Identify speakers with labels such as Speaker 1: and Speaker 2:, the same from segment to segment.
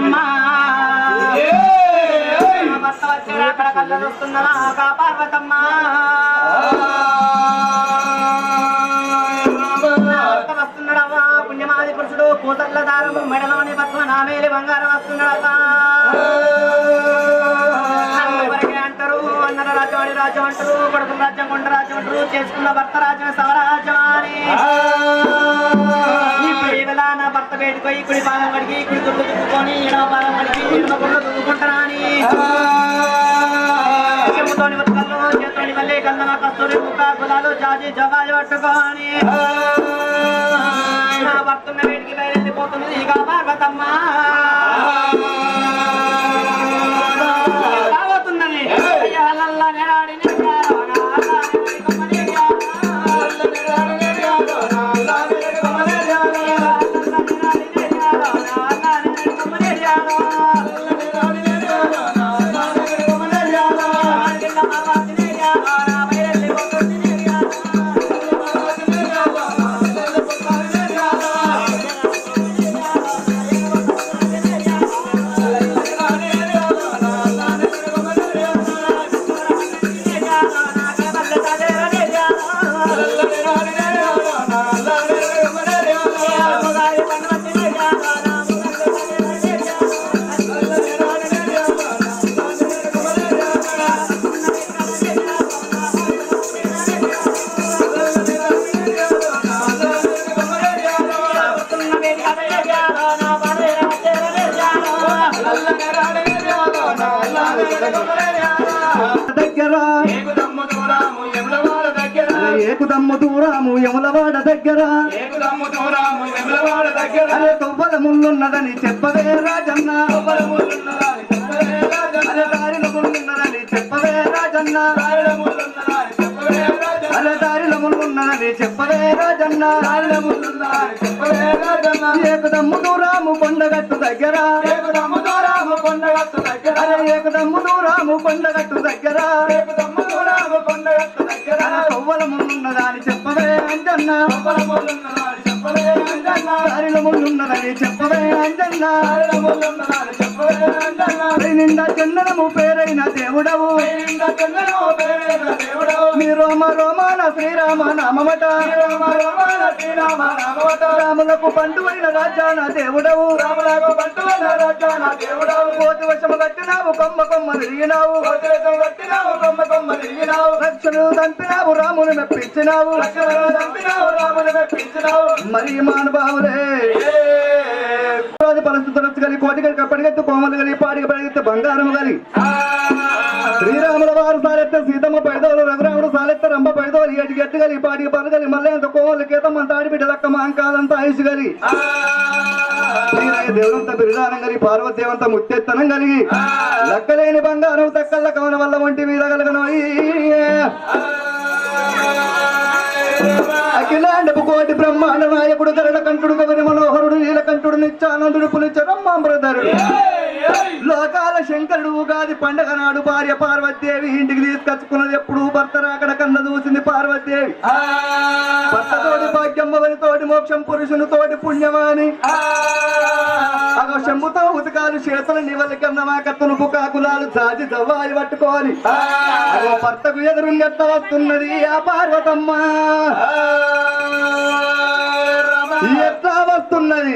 Speaker 1: అమ్మ భర్త వచ్చాడు అక్కడ కళ్ళ చూస్తున్నదా కా పార్వతమ్మ. భర్త వస్తున్నాడవ్వా పుణ్యమాది పురుషుడు కూతల్ల దారము మెడలోని పద్మ నామేలి బంగారం అంటారు అన్నల రాజ్యం అంటారు కొడుకుల రాజ్యం కొండ రాజ్యం అంటారు చేసుకున్న భర్త రాజ్యం సవరాజ్యం అని. వేళ నా భర్త వేడుకొని కుడి పాదం కడిగి కుడి గుడ్లు దుక్కుకొని ఎడమ పాదం కడిగి ఎడమ గుడ్లు దుక్కుంటారా అని. చెప్పుతోని ఉత్కల్లో చేతోని మళ్ళీ కన్నమ కస్తూరి ముక్క గులాలు జాజి జవాజు పట్టుకొని నా భర్తున్న వేడికి బయలుదేరిపోతున్నది ఇక పార్వతమ్మ
Speaker 2: దగ్గర
Speaker 3: ఏకుదమ్ము దూరాము యములవాడ దగ్గర.
Speaker 2: దగ్గర అరే తొవ్వల ముళ్ళున్నదని చెప్పవే రాజన్న. అరే ముళ్ళున్నదని చెప్పవే రాజన్న. దారిల ముళ్ళున్నదని చెప్పవే రాజన్న
Speaker 3: చెప్పవే రాజన్న.
Speaker 2: ఏకుదమ్ము దూరము కొండగట్టు దగ్గర
Speaker 3: ఏకుదమ్ము దూరాము దగ్గర
Speaker 2: ఏకుదమ్ము దూరము దగ్గర
Speaker 3: ఏకుదమ్ము దూరాము కొండగట్టు దగ్గర
Speaker 2: అరే తొవ్వల ముళ్ళున్నదని చెప్పవే అంజన్న
Speaker 3: చెప్పవే అంజన్న.
Speaker 2: ముళ్ళున్నదని చెప్పవే అంజన్న
Speaker 3: చెప్పవే అంజన్న.
Speaker 2: నిండా చందనము పేరైన దేవుడవు
Speaker 3: ఇంద చంద్రను పేరైన దేవుడవు.
Speaker 2: మీ రోమ రోమాన శ్రీరామ నామమట
Speaker 3: శ్రీరామ రమణ శ్రీరామ రామవత.
Speaker 2: రాములకు పండువైన రాజాన దేవుడవు
Speaker 3: రాములకు పండువైన రాజాన దేవుడవు.
Speaker 2: కోతి వశము కట్టినావు కొమ్మ కొమ్మ తిరిగినావు
Speaker 3: కోటేశం కట్టినావు, కొమ్మ కొమ్మ తిరిగినావు.
Speaker 2: రక్షణు తంపినావు రాముని మెప్పించినావు
Speaker 3: లక్ష్మణుడు చంపినావు, రాముని మెప్పించినావు.
Speaker 2: మరి మానుభావులే రాజు పరిస్థితులు కలిగి కోటి కలిగి కప్పటికెత్తు కోమలు కలిగి పాడికి పడిగెత్తి బంగారం కలిగి శ్రీరాముల వారు సాలెత్త సీతమ్మ పైదవులు రఘురామ సాలెత్త రంబ పైదోలు ఏటి గట్టి కలిగి పాడికి మళ్ళీ అంత కోమలు కేతమ్మ అంత ఆడిబిడ్డ లక్క మాంకాలంతా ఆయుష్ కలిగి శ్రీరాయ దేవుడంత బిరుదానం కలిగి పార్వతీవంత ముత్తెత్తనం కలిగి లక్కలేని బంగారం తక్కల్ల కవన వల్ల వంటి మీద కలగను అఖిలాండపు కోటి బ్రహ్మాండ నాయకుడు గరుడ కంఠుడు గౌరి మనోహరుడు నీలకంఠుడు నిత్యానందుడు పులిచరమ్మాంబరధరుడు లోకాల శంకరుడు ఉగాది పండగ నాడు భార్య పార్వతీదేవి ఇంటికి తీసుకొచ్చుకున్నది ఎప్పుడు భర్త రాకడ కన్న చూసింది పార్వతీదేవి. భర్త తోటి భాగ్యం తోటి మోక్షం పురుషుని తోటి పుణ్యమాని. అగో శంభుతో ఉతకాలు చేతులు నివలి కన్నమా కత్తును పుకాకులాలు జాజి జవ్వాలి పట్టుకోవాలి. అగో భర్తకు ఎదురుంగెత్త వస్తున్నది ఆ పార్వతమ్మ. ఎట్లా వస్తున్నది?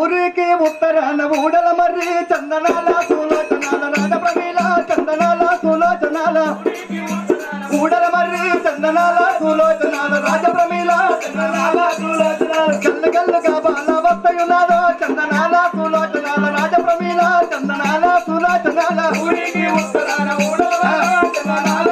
Speaker 2: ఊరికి ఉత్తరాన ఊడల మర్రి చందనాల సులోచనాల రాజ ప్రమీల చందనాల సులోచనాల. ఊడల మర్రి చందనాల సులోచనాల రాజ ప్రమీల చందనాల సులోచనాల. గల్ల గల్లుగా బాల వస్తయున్నాదో చందనాల సులోచనాల రాజ ప్రమీల చందనాల సులోచనాల.
Speaker 3: ఊరికి ఉత్తరాన ఊడల చందనాల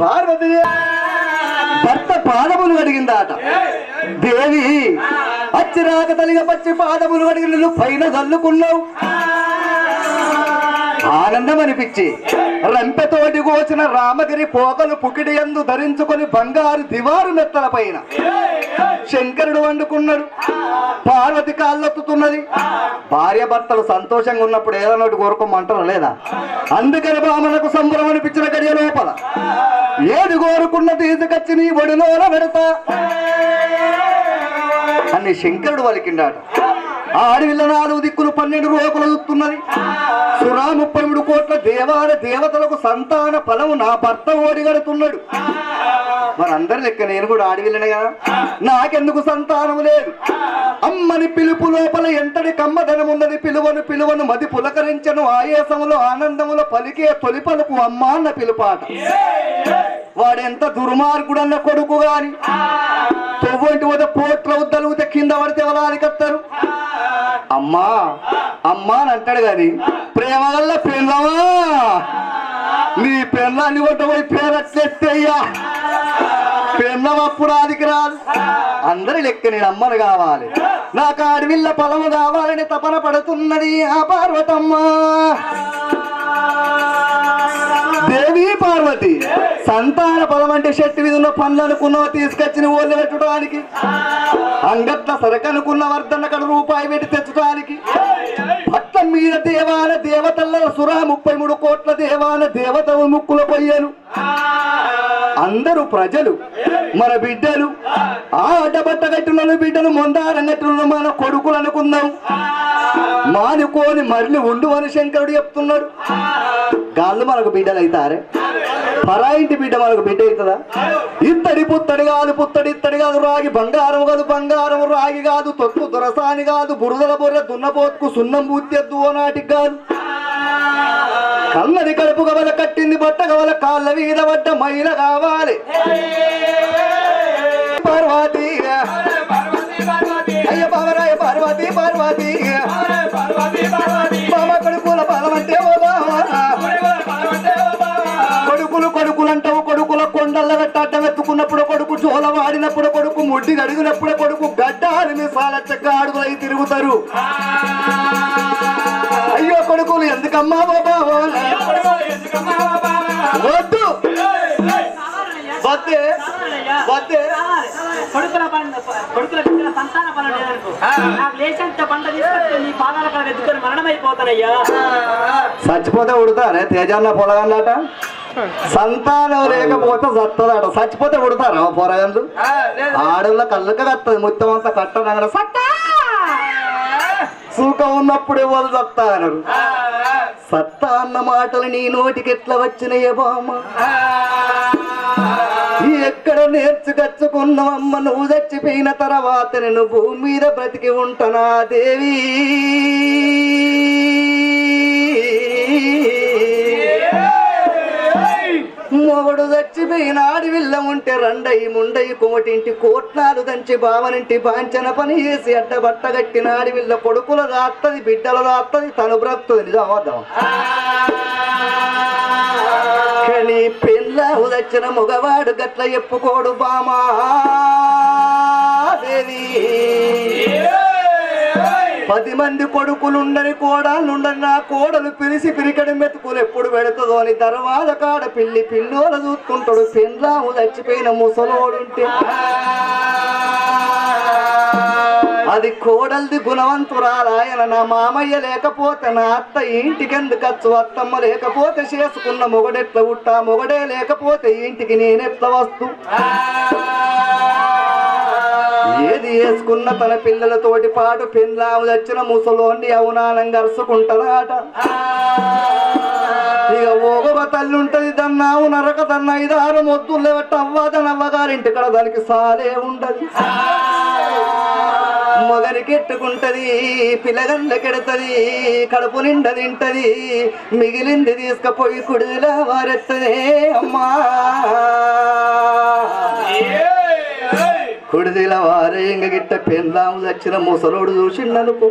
Speaker 3: పార్వతి
Speaker 2: భర్త పాదములు కడిగిందాట. దేవి అచ్చిరాక తలిగ పచ్చి పాదములు అడిగి పైన చల్లుకున్నావు ఆనందం అనిపించి రంపెతోటి కోసిన రామగిరి పోకలు పుకిడి ఎందు ధరించుకొని బంగారు దివారు మెత్తల పైన. శంకరుడు వండుకున్నాడు పార్వతి కాళ్ళొత్తుతున్నది. భార్య భర్తలు సంతోషంగా ఉన్నప్పుడు ఏదన్నోటి కోరుకోమంటారు లేదా? అందుకని బామలకు సంబరం అనిపించిన గడియ లోపల. ఏది కోరుకున్న తీసుకొచ్చి నీ ఒడిలోన పెడతా. అని శంకరుడు వలికిండాడు. ఆ అడవిలో నాలుగు దిక్కులు పన్నెండు రూపలు చూస్తున్నది సురా ముప్పై మూడు కోట్ల దేవాల దేవతలకు సంతాన ఫలము నా భర్త ఓడిగడుతున్నాడు. మరి అందరి లెక్క నేను కూడా ఆడవిల్లనే కదా? నాకెందుకు సంతానం లేదు? అమ్మని పిలుపు లోపల ఎంతటి కమ్మధనం ఉన్నది? పిలువను పిలువను మది పులకరించను ఆయాసములో ఆనందములో పలికే తొలి పలుకు అమ్మ అన్న పిలుపాట. వాడెంత దుర్మార్గుడన్న కొడుకు గాని? తొవ్వంటి వద పోట్ల ఉద్దలుగుతే కింద పడితే ఎవరు అరికత్తారు అమ్మా అమ్మా అని అంటాడు గాని ప్రేమ వల్ల పెళ్ళమా? నీ పెళ్ళాన్ని కొట్టబోయి పేరట్లెత్తయ్యా పెళ్ళం అప్పుడు ఆదికి రాదు. అందరి లెక్క నేను అమ్మను కావాలి. నాకు ఆడవిల్ల పొలము కావాలని తపన పడుతున్నది ఆ పార్వతమ్మ. దేవి పార్వతి సంతాన బలం అంటే చెట్టు మీద ఉన్న పండ్లు అనుకున్నావు? తీసుకొచ్చిన ఓళ్ళు పెట్టడానికి అంగట్ల సరకనుకున్న వర్ధన కడ రూపాయి పెట్టి తెచ్చడానికి పట్టం మీద దేవాన దేవతల సురా ముప్పై మూడు కోట్ల దేవాన దేవత ముక్కుల పొయ్యను. అందరూ ప్రజలు మన బిడ్డలు ఆ అడ్డబట్ట కట్టున్న బిడ్డలు మొందారంగట్టున్న మన కొడుకులు అనుకుందాం. మానుకోని మరలి ఉండు అని శంకరుడు చెప్తున్నాడు. గాళ్ళు మనకు బిడ్డలు అవుతారే పరాయింటి బిడ్డ మనకు బిడ్డ అవుతుందా? ఇత్తడి పుత్తడి కాదు పుత్తడి ఇత్తడి కాదు రాగి బంగారం కాదు బంగారం రాగి కాదు తొక్కు దొరసాని కాదు బురదల బొర్రె దున్నపోతుకు సున్నం బూత్తెద్దు నాటికి కాదు. కన్నది కడుపు గవల కట్టింది బట్ట గవల కాళ్ళ మీద పడ్డ మైల కావాలి. పార్వతి
Speaker 3: పార్వతి
Speaker 2: అయ్య పార్వతి పార్వతి. కొండల వెట్ట అడ్డం ఎత్తుకున్నప్పుడు కొడుకు జోల వాడినప్పుడు కొడుకు ముడ్డి అడిగినప్పుడు కొడుకు గడ్డాలు మిసాలచ్చక అడుగులై తిరుగుతారు. అయ్యో కొడుకులు ఎందుకమ్మా బాబా? వద్దు. వద్దే. వద్దే.
Speaker 1: కొడుకుల కొడుకుల సంతాన పనులు నాకు లేచంత పంట తీసుకొచ్చి నీ పాదాల కాడ మరణమైపోతానయ్యా.
Speaker 2: చచ్చిపోతే ఉడతారే తేజాన్న పొలగన్నట సంతానం లేకపోతే చత్తదట చచ్చిపోతే ఉడతారా పొరగందు
Speaker 3: ఆ, లేదు.
Speaker 2: ఆడళ్ళ కళ్ళక కత్తది మొత్తం అంతా కట్టనగర సత్తా సుఖం ఉన్నప్పుడు ఎవరు
Speaker 3: ఆ,
Speaker 2: సత్తా అన్న మాటలు నీ నోటికి ఎట్లా వచ్చినాయే బామ్మ? ఎక్కడ నేర్చుకచ్చుకున్నావమ్మ నువ్వు చచ్చిపోయిన తర్వాత నేను భూమి మీద బ్రతికి ఉంటానా దేవి. మొగడు చచ్చిపోయిన ఆడివిల్ల ఉంటే రండయి ముండయి కుమటింటి కోట్లాలు దంచి బావనింటి బాంచన పని చేసి అడ్డ బట్ట కట్టిన కొడుకుల రాత్తది బిడ్డల రాత్తది తను బ్రతుకుతుంది. నిజం కానీ పెళ్ళ ఉదచ్చిన మగవాడు గట్ల చెప్పుకోడు బామా దేవి. పది మంది కొడుకులుండని కోడాలుండని నా కోడలు పిలిచి పిరికడి మెతుకులు ఎప్పుడు పెడుతుందో అని తర్వాత కాడ పిల్లి పిల్లోలు చూసుకుంటాడు పెళ్ళాము చచ్చిపోయిన ముసలోడుంటే. అది కోడల్ది గుణవంతురాలాయన నా మామయ్య లేకపోతే నా అత్త ఇంటికెందుకు వచ్చు అత్తమ్మ లేకపోతే చేసుకున్న మొగడెట్ల ఉట్టా? మొగడే లేకపోతే ఇంటికి నేనెట్ల వస్తు? ఏది వేసుకున్న తన పిల్లలతోటి పాటు పెళ్ళాము వచ్చిన ముసలోండి అవునానంగా అరుసుకుంటారాట ఇక ఓగవ తల్లి ఉంటది దన్నావు నరక దన్న ఐదారు మొద్దులు లేవట్ట అవ్వదని అవ్వగారింటి కడ దానికి సాలే ఉండదు. మొగరికెట్టుకుంటది ఎట్టుకుంటది పిల్లగండ్లకెడతది కడుపు నిండా తింటది మిగిలింది తీసుకపోయి కుడిలా వారెత్తదే అమ్మా. కుడిదిల వారే ఇంక గిట్ట పెందాము వచ్చిన ముసలోడు చూసిండనుకో.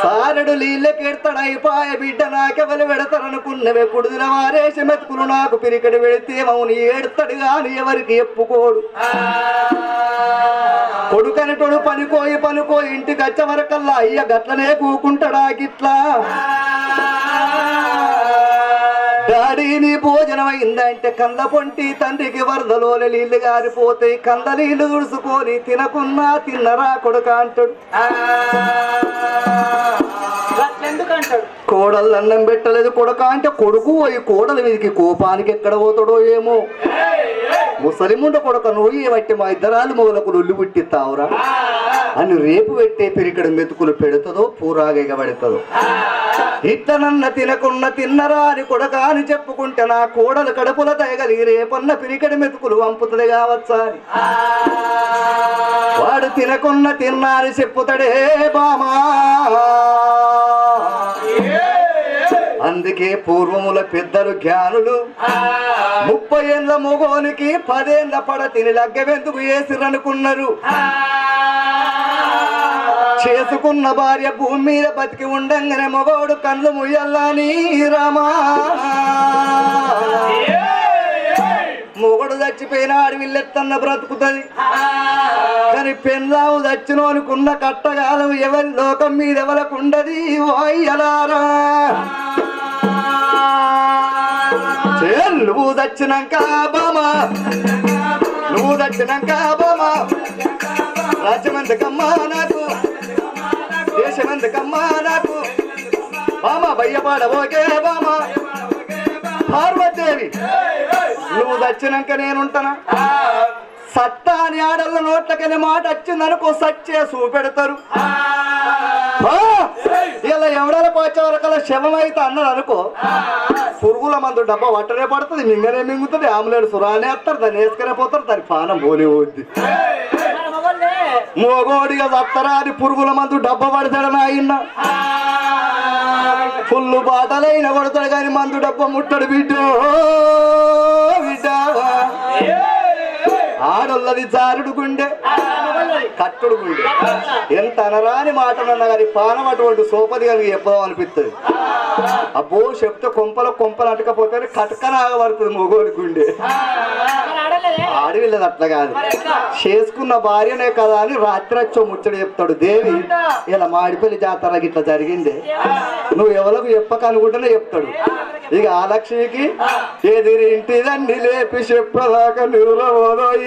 Speaker 2: సారడు నీళ్ళకెడతాడు అయిపోయ బిడ్డ నాకెవలు పెడతారనుకున్నవే కుడిదిల వారేసి మెతుకులు నాకు పిరికడి పెడితే మౌని ఏడతాడు గాని ఎవరికి ఎప్పుకోడు కొడుకనటోడు పనికోయి పనికోయి ఇంటికి వచ్చే వరకల్లా అయ్య గట్లనే కూకుంటాడా గిట్లా. డాడీ నీ భోజనం అయిందంటే కంద పొంటి తండ్రికి వరదలో నీళ్ళు గారిపోతాయి కంద నీళ్ళు తుడుచుకొని తినకున్నా తిన్నరా కొడుక అంటాడు. కోడలు అన్నం పెట్టలేదు కొడుక అంటే కొడుకు పోయి కోడల మీదకి కోపానికి ఎక్కడ పోతాడో ఏమో. ముసలిముండ కొడుక నువ్వు ఏమట్టి మా ఇద్దరాలు మొగలకు నొల్లు పుట్టిస్తావురా అని రేపు పెట్టే పిరికడ మెతుకులు పెడుతుందో పూరాగ పడుతుందో ఇట్లనన్న తినకున్న తిన్నరా అని కొడక అని చెప్పుకుంటే నా కోడలు కడుపుల తయగలి రేపన్న పిరికడి మెతుకులు వంపుతుంది కావచ్చా అని. వాడు తినకున్న తిన్నా అని చెప్పుతాడే బామా. అందుకే పూర్వముల పెద్దలు జ్ఞానులు ముప్పై ఏళ్ళ మొగోనికి పదేళ్ళ పడ తిని లగ్గవెందుకు వేసిరనుకున్నారు చేసుకున్న భార్య భూమి మీద బతికి ఉండంగానే మగవాడు కళ్ళు ముయ్యల్లాని రామా. మొగడు చచ్చిపోయినాడు వీళ్ళెత్తన్న బ్రతుకుతుంది. కానీ పెళ్ళావు చచ్చినోనుకున్న కట్టగాలం ఎవరి లోకం మీద ఎవరకుండది వాయ్యలారా నువ్వు దచ్చినాక బామా. నువ్వు దచ్చినాక బామా. రాజ్యమంతకమ్మా నాకు. దేశమంతకమ్మా నాకు. బామా భయ్యపాడబోకే బామా. పార్వతీదేవి. నువ్వు దచ్చినాక నేనుంటానా? సత్తా అని ఆడళ్ళ నోట్లకెళ్ళి మాట వచ్చిందనుకో సచ్చే చూపెడతారు! ఇలా ఎవడాల పోచే వరకల్లా శవం అయితే అన్నారు అనుకో పురుగుల మందు డబ్బా వట్టనే పడుతుంది మింగనే మింగుతుంది ఆమ్లెట్ సురానే వేస్తారు దాన్ని వేసుకునే పోతారు దాని పానం పోలే పోద్ది. మోగోడిగా వత్తరా అని పురుగుల మందు డబ్బ పడతాడని ఆయన. ఫుల్లు బాటలైన కొడతాడు కానీ మందు డబ్బ ముట్టడు బిడ్డ బిడ్డ. ఆడొల్లది జారుడు గుండె కట్టుడు గుండె. ఎంత అనరాని మాటలన్నా కానీ పానం అటువంటి సోపది కానీ చెప్పదాం అనిపిస్తుంది అబ్బో చెప్తే కొంపల కొంపలు అటకపోతే కటకనాగబడుతుంది మొగోడి గుండె.
Speaker 1: మరి
Speaker 2: అట్లా కాదు. చేసుకున్న భార్యనే కదా అని రాత్రి వచ్చో ముచ్చట చెప్తాడు. దేవి ఇలా మాడిపల్లి జాతర ఇట్లా జరిగింది. నువ్వు ఎవరికి చెప్పక అనుకుంటేనే చెప్తాడు. ఇక ఆ లక్ష్మికి ఎదిరింటిదన్ని లేపి చెప్పదాకా నిరవదోయి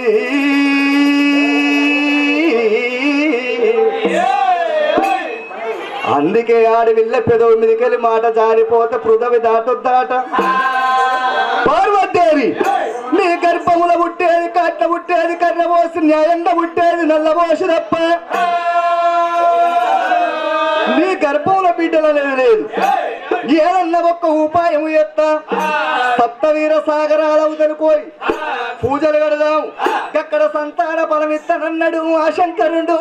Speaker 2: అందుకే ఆడవిల్ల పెదవి మీదకెళ్ళి మాట జారిపోతే పృథవి దాటొద్దాట. పార్వతీదేవి నీ గర్భముల పుట్టేది కట్ల పుట్టేది కర్ర పోసి న్యాయంగా పుట్టేది నల్ల పోసి తప్ప నీ గర్భంలో బిడ్డల లేదు. ఏదన్న ఒక్క ఉపాయం ఎత్త సప్తవీర సాగరాల తెలుకోయి పూజలు కడదాం. అక్కడ సంతాన ఫలమిత్తనన్నాడు ఆ శంకరుడు.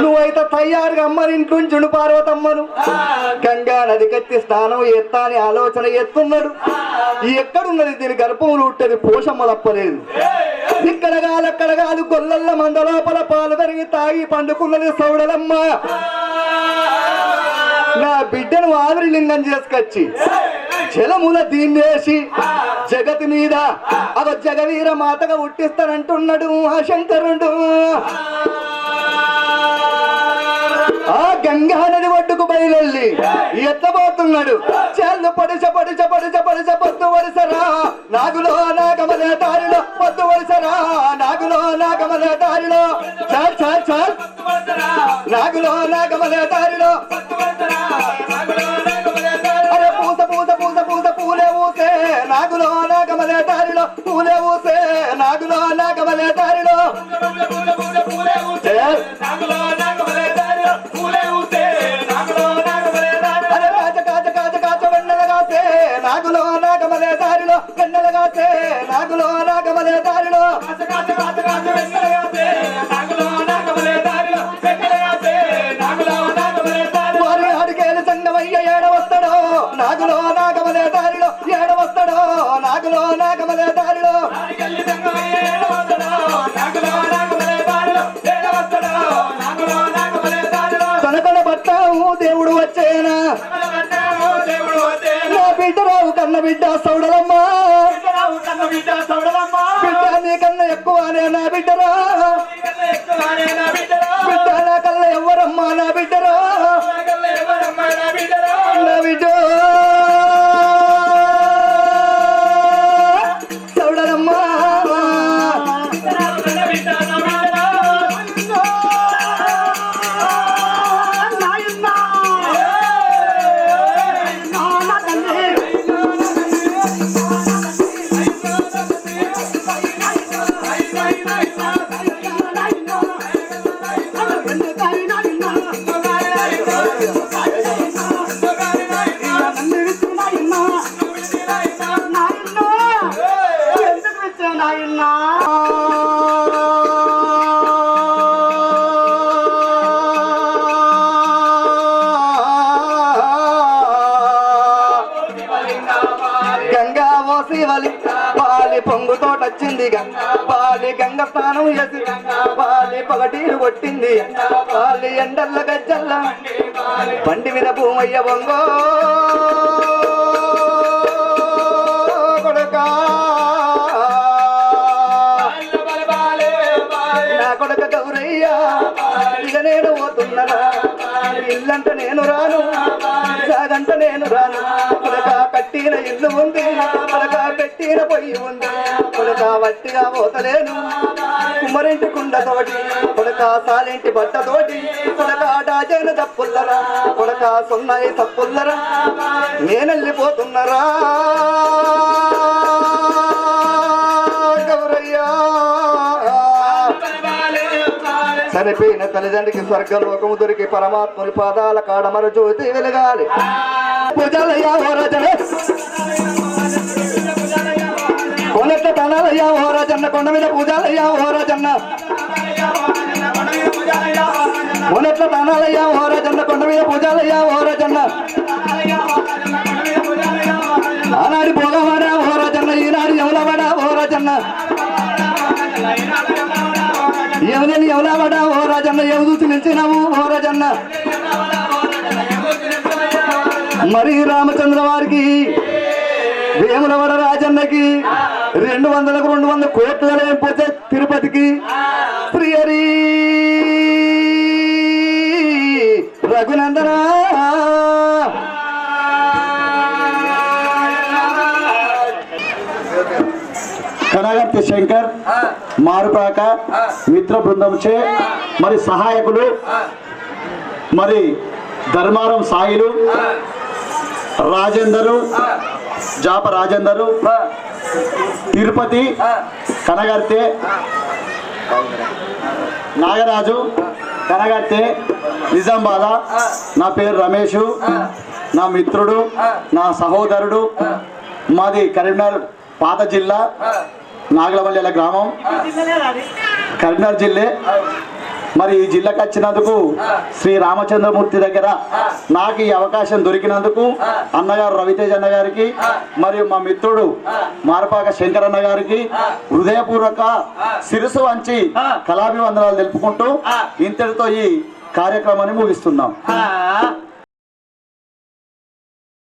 Speaker 2: నువ్వైతే తయారుగా అమ్మని ఇంట్లోంచుడు పార్వతమ్మను. గంగా నది కత్తి స్నానం ఎత్తా అని ఆలోచన ఎత్తున్నాడు ఎక్కడున్నది దీని గర్భములు ఉంటది పోషమ్మ తప్పలేదు. ఇక్కడ కాదు అక్కడ కాదు గొల్లల్ల మంద లోపల పాలు పెరిగి తాగి పండుకున్నది సౌడలమ్మ. నా బిడ్డను ఆవిరి లింగం చేసుకొచ్చి జలముల దీన్నేసి జగతి మీద అవ జగవీర మాతగా ఉట్టిస్తానంటున్నాడు ఆ శంకరుడు. ఆ గంగా నది ఒడ్డుకు బయలుల్లి ఎత్తబోతున్నాడు. చెల్లు పడిచ పడిచ పడిచ పడిచ పొద్దు వరుసరా. నాగులో నాగమల దారిలో పొద్దు వరుసరా. నాగులో నాగమల దారిలో. చాల్ చాల్ చాల్. నాగులో నాగమల దారిలో. అరే పూస పూస పూస పూస పూలే ఊసే. నాగులో నాగమల దారిలో పూలే ఊసే. నాగులో నాగమల దారిలో. చాల్. నాగులో నాగమలే దారిలో ఏడవస్తాడో నాగులో నాగమలే దారిలో తనకడ దేవుడు వచ్చేనా నా బిడ్డ రావు కన్న బిడ్డ సౌడలమ్మా బిడ్డ నీకన్నా ఎక్కువనే నా బిడ్డరా. బిడ్డ నీరు కొట్టింది పాలి ఎండల్ల గజ్జల్ల. బండి మీద భూమయ్య బొంగో కొడుకా. నా కొడుక గౌరయ్య ఇక నేను పోతున్నరా ఇల్లంట నేను రాను. సాగంట నేను రాను. పులక కట్టిన ఇల్లు ఉంది. పులక పెట్టిన పొయ్యి ఉంది. పులక వట్టిగా పోతలేను. కుమ్మరింటి కుండతోటి పులక సాలింటి బట్టతోటి పులక డాజైన తప్పుల్లరా పులక సున్నాయి తప్పుల్లరా నేనెళ్ళిపోతున్నరా. చనిపోయిన తల్లిదండ్రికి స్వర్గలోకము దొరికి పరమాత్ముని పాదాల కాడమర జ్యోతి వెలగాలి. పూజలయ్యా తనాలయ్యా ఓ రాజన్న. కొండ మీద పూజాలయ్యా ఓ రాజన్న. కొనెట్ల తనాలయ్యా ఓ రాజన్న. కొండ మీద పూజాలయ్యా ఓ రాజన్న. ఆనాడు భోగవాడా ఓ రాజన్న. ఈనాడు ఎవలవాడా ఓ రాజన్న. ఎవరిని ఎవలావాడా? ఓ రాజన్న ఎవదూతి నిలిచినావు? ఓ రాజన్న. మరి రామచంద్ర వారికి వేములవడ రాజన్నకి రెండు వందలకు రెండు వందల కోట్లు పోతే తిరుపతికి శ్రీహరి రఘునందనా
Speaker 4: కనగర్తి శంకర్ మారుపాక మిత్ర బృందంచే మరి సహాయకులు మరి ధర్మారం సాయిలు రాజేందరు జాప రాజేందరు తిరుపతి కనగర్తె నాగరాజు కనగర్తె నిజామాబాద్ నా పేరు రమేష్ నా మిత్రుడు నా సహోదరుడు మాది కరీంనగర్ పాత జిల్లా నాగలవల్లిల గ్రామం. కరీంనగర్ జిల్లా. మరి ఈ జిల్లాకు వచ్చినందుకు శ్రీ రామచంద్రమూర్తి దగ్గర నాకు ఈ అవకాశం దొరికినందుకు అన్నగారు రవితేజ్ అన్న గారికి మరియు మా మిత్రుడు మారపాక శంకర్ అన్న గారికి హృదయపూర్వక శిరసు వంచి కళాభివందనాలు తెలుపుకుంటూ ఇంతటితో ఈ కార్యక్రమాన్ని ముగిస్తున్నాం.